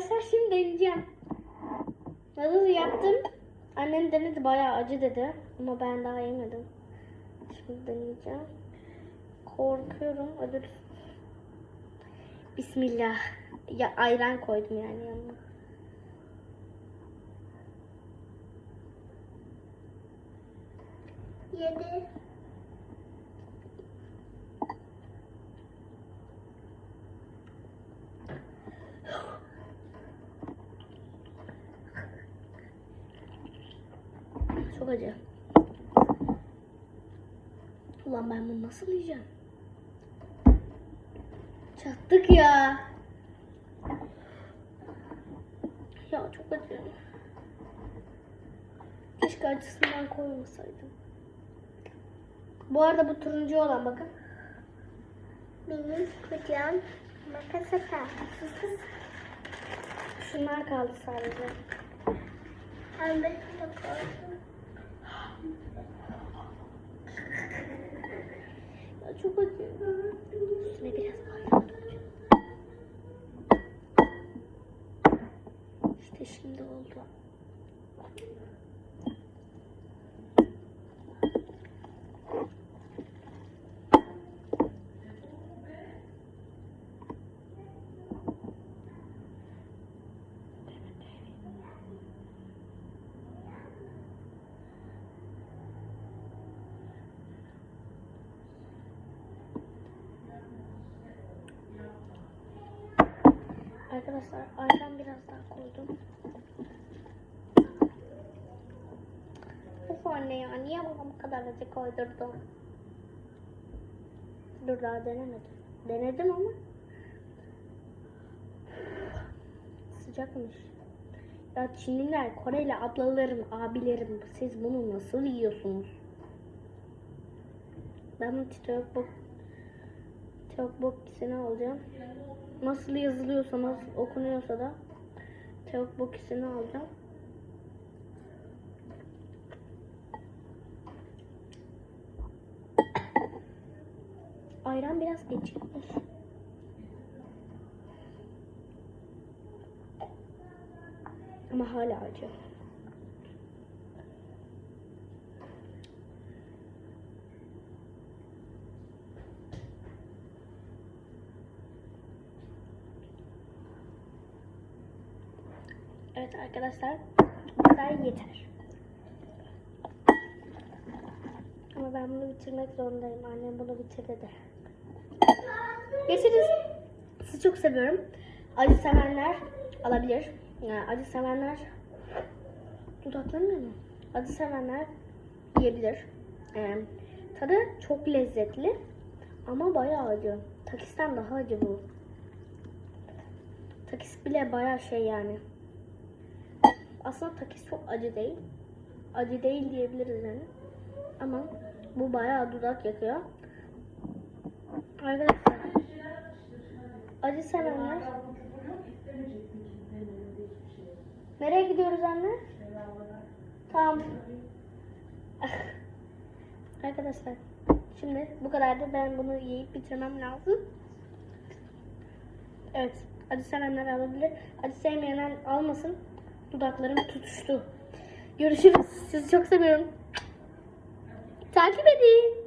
arkadaşlar şimdi deneyeceğim. Nasıl yaptım? Annem denedi bayağı acı dedi. Ama ben daha yemedim. Şimdi deneyeceğim. Korkuyorum. Hadi. Bismillah. Ya ayran koydum yani yanına. Yedi. Çok acı. Ulan ben bunu nasıl yiyeceğim? Çattık ya. Ya çok acı. Keşke acısından koymasaydım. Bu arada bu turuncu olan bakın. Benim kucağım makas atar. Şunlar kaldı sadece. Hem de Arkadaşlar ayran biraz daha koydum. Anne ya niye bana bu kadar acı koydurdun? Dur daha denemedim. Denedim ama sıcakmış. Ya Çinliler, Koreli ablalarım, abilerim siz bunu nasıl yiyorsunuz? Ben bunu TikTok Teokbokisini alacağım. Nasıl yazılıyorsa, nasıl okunuyorsa da Teokbokisini alacağım. Ayran biraz ekşikmiş. Ama hala acı. Evet arkadaşlar bu kadar yeter. Ama ben bunu bitirmek zorundayım. Annem bunu bitir dedi. Geçiriz. Sizi çok seviyorum. Acı sevenler alabilir. Yani acı sevenler dudaklanmıyor mu? Acı sevenler yiyebilir. Ee, tadı çok lezzetli ama bayağı acı. Takisten daha acı bu. Takis bile bayağı şey yani. Aslında takis çok acı değil. Acı değil diyebiliriz yani. Ama bu bayağı dudak yakıyor. Arkadaşlar acı sevenler Nereye gidiyoruz anne? Tamam. Arkadaşlar şimdi bu kadardı. Ben bunu yiyip bitirmem lazım. Evet. Acı sevenler alabilir. Acı sevmeyenler almasın. Dudaklarım tutuştu. Görüşürüz. Sizi çok seviyorum. Takip edin.